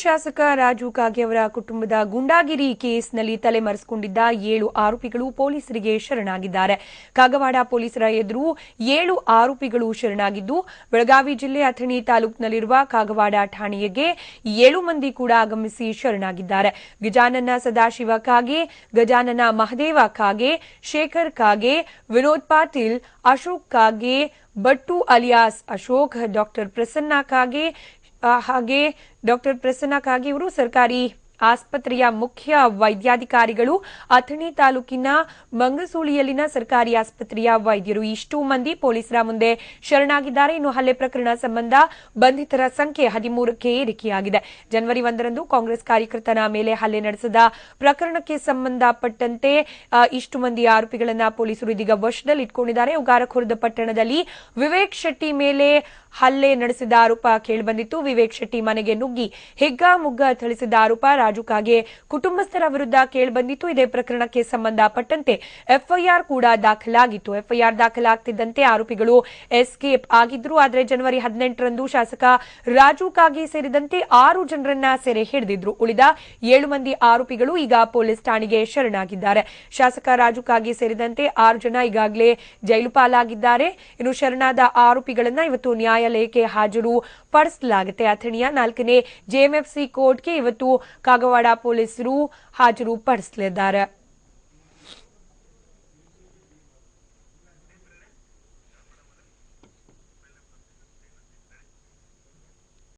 ಶಾಸಕ ರಾಜು ಕಾಗೆ ಅವರ ಕುಟುಂಬದ ಗುಂಡಾಗಿರಿ ಕೇಸ್ನಲ್ಲಿ ತಲೆಮರೆಸಿಕೊಂಡಿದ್ದ ಏಳು ಆರೋಪಿಗಳು ಪೊಲೀಸರಿಗೆ ಶರಣಾಗಿದ್ದಾರೆ. ಕಾಗವಾಡ ಪೊಲೀಸರ ಎದುರು ಏಳು ಆರೋಪಿಗಳು ಶರಣಾಗಿದ್ದು, ಬೆಳಗಾವಿ ಜಿಲ್ಲೆ ಅಥಣಿ ತಾಲೂಕಿನಲ್ಲಿರುವ ಕಾಗವಾಡ ಠಾಣೆಗೆ ಏಳು ಮಂದಿ ಕೂಡ ಆಗಮಿಸಿ ಶರಣಾಗಿದ್ದಾರೆ. ಗಜಾನನ ಸದಾಶಿವ ಕಾಗೆ, ಗಜಾನನ ಮಹದೇವ ಕಾಗೆ, ಶೇಖರ್ ಕಾಗೆ, Vinod Patil, Ashok Kage, but alias Ashok, doctor Prasanna Kage ಹಾಗೆ ಡಾಕ್ಟರ್ ಪ್ರಸನ್ನ ಕಾಗೆ ಇವರು ಸರ್ಕಾರಿ ಆಸ್ಪತ್ರೆಯ ಮುಖ್ಯ ವೈದ್ಯಾಧಿಕಾರಿಗಳು ಅಥಣಿ ತಾಲೂಕಿನ ಮಂಗಸೂಳಿಯಲ್ಲಿನ ಸರ್ಕಾರಿ ಆಸ್ಪತ್ರೆಯ ವೈದ್ಯರು ಇಷ್ಟು ಮಂದಿ ಪೊಲೀಸರ ಮುಂದೆ ಶರಣಾಗಿದ್ದಾರೆ. ಇನ್ನು ಹಲ್ಲೆ ಪ್ರಕರಣ ಸಂಬಂಧ ಬಂಧಿತರ ಸಂಖ್ಯೆ ಹದಿಮೂರಕ್ಕೆ ಏರಿಕೆಯಾಗಿದೆ. ಜನವರಿ ಒಂದರಂದು ಕಾಂಗ್ರೆಸ್ ಕಾರ್ಯಕರ್ತನ ಮೇಲೆ ಹಲ್ಲೆ ನಡೆಸಿದ ಪ್ರಕರಣಕ್ಕೆ ಸಂಬಂಧಪಟ್ಟಂತೆ ಇಷ್ಟು ಮಂದಿ ಆರೋಪಿಗಳನ್ನ ಪೊಲೀಸರು ಇದೀಗ ವಶದಲ್ಲಿ ಇಟ್ಕೊಂಡಿದ್ದಾರೆ ಉಗಾರಖುರ್ದ ಪಟ್ಟಣದಲ್ಲಿ ವಿವೇಕ್ ಶೆಟ್ಟಿ ಮೇಲೆ ಹಲ್ಲೆ ನಡೆಸಿದ ಆರೋಪ ಕೇಳಿಬಂದಿತ್ತು. ವಿವೇಕ್ ಶೆಟ್ಟಿ ಮನೆಗೆ ನುಗ್ಗಿ ಹೆಗ್ಗಾ ಮುಗ್ಗ ಥಳಿಸಿದ ಆರೋಪ ರಾಜು ಕಾಗೆ ಕುಟುಂಬಸ್ಥರ ವಿರುದ್ಧ ಕೇಳಿಬಂದಿತ್ತು. ಇದೇ ಪ್ರಕರಣಕ್ಕೆ ಸಂಬಂಧಪಟ್ಟಂತೆ ಎಫ್ಐಆರ್ ಕೂಡ ದಾಖಲಾಗಿತ್ತು. ಎಫ್ಐಆರ್ ದಾಖಲಾಗ್ತಿದ್ದಂತೆ ಆರೋಪಿಗಳು ಎಸ್ಕೇಪ್ ಆಗಿದ್ರು. ಆದರೆ ಜನವರಿ ಹದಿನೆಂಟರಂದು ಶಾಸಕ ರಾಜು ಕಾಗೆ ಸೇರಿದಂತೆ ಆರು ಜನರನ್ನ ಸೆರೆ ಹಿಡಿದಿದ್ರು. ಉಳಿದ ಏಳು ಮಂದಿ ಆರೋಪಿಗಳು ಈಗ ಪೊಲೀಸ್ ಠಾಣೆಗೆ ಶರಣಾಗಿದ್ದಾರೆ. ಶಾಸಕ ರಾಜು ಕಾಗೆ ಸೇರಿದಂತೆ ಆರು ಜನ ಈಗಾಗಲೇ ಜೈಲು ಪಾಲಾಗಿದ್ದಾರೆ. ಇನ್ನು ಶರಣಾದ ಆರೋಪಿಗಳನ್ನ ಇವತ್ತು ನ್ಯಾಯಾಲಯಕ್ಕೆ ಹಾಜರು ಪಡಿಸಲಾಗುತ್ತೆ. ಅಥಣಿಯ ನಾಲ್ಕನೇ ಜೆಎಂಎಫ್ಸಿ ಕೋರ್ಟ್ಗೆ ಇವತ್ತು ಕಾಗವಾಡ ಪೊಲೀಸರು ಹಾಜರು ಪಡಿಸಲಿದ್ದಾರೆ